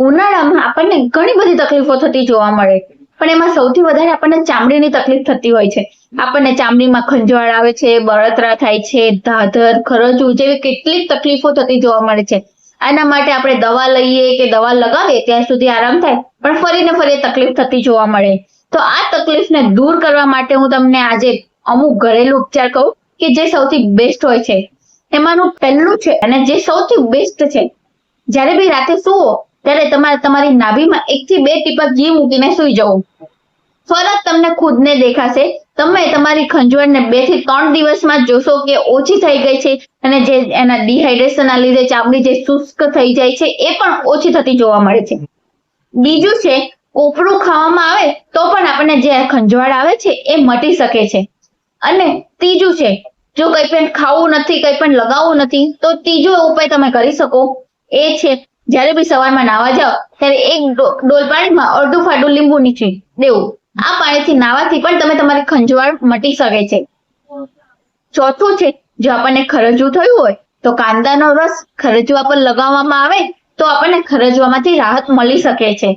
ઉનાળામાં આપણને ઘણી બધી તકલીફો થતી જોવા મળે. પણ એમાં સૌથી વધારે આપણને ચામડીની તકલીફ થતી હોય છે. આપણને ચામડીમાં ખંજવાળ આવે છે, બળતરા થાય છે, ધાધર ખરજવું જેવી કેટલીક તકલીફો થતી જોવા મળે છે. આના માટે આપણે દવા લઈએ કે દવા લગાવીએ ત્યાં સુધી આરામ થાય, પણ ફરીને ફરી તકલીફ થતી જોવા મળે. તો આ તકલીફને દૂર કરવા માટે હું તમને આજે અમુક ઘરેલું ઉપચાર કહું કે જે સૌથી બેસ્ટ હોય છે. એમાંનું પહેલું છે અને જે સૌથી બેસ્ટ છે. જ્યારે બી રાતે સુવો ત્યારે તમારે તમારી નાભીમાં એક થી બે ટીપક ઘી મૂકીને સુઈ જવું. ફરક તમને ખુદને દેખાશે. તમે તમારી ખંજવાળને બેથી ત્રણ દિવસમાં જોશો કે ઓછી થઈ ગઈ છે અને જે એના ડિહાઇડ્રેશનના લીધે ચામડી જે શુષ્ક થઈ જાય છે એ પણ ઓછી થતી જોવા મળે છે. બીજું છે, કોપરું ખાવામાં આવે તો પણ આપણને જે ખંજવાળ આવે છે એ મટી શકે છે. અને ત્રીજું છે, જો કંઈ પણ ખાવું નથી, કંઈ પણ લગાવવું નથી, તો ત્રીજો ઉપાય તમે કરી શકો. એ છે જ્યારે બી સવારમાં નાવા જાઓ, ત્યારે એક ડોલ પાણીમાં અડધું ફાટું લીંબુ નીચે દેવું. આ પાણીથી નાવાથી પણ તમે તમારી ખંજવાળ મટી શકે છે. ચોથું છે, જો આપણને ખરજવું થયું હોય, તો કાંદાનો રસ ખરજવા પર લગાવવામાં આવે, તો આપણને ખરજવામાંથી રાહત મળી શકે છે.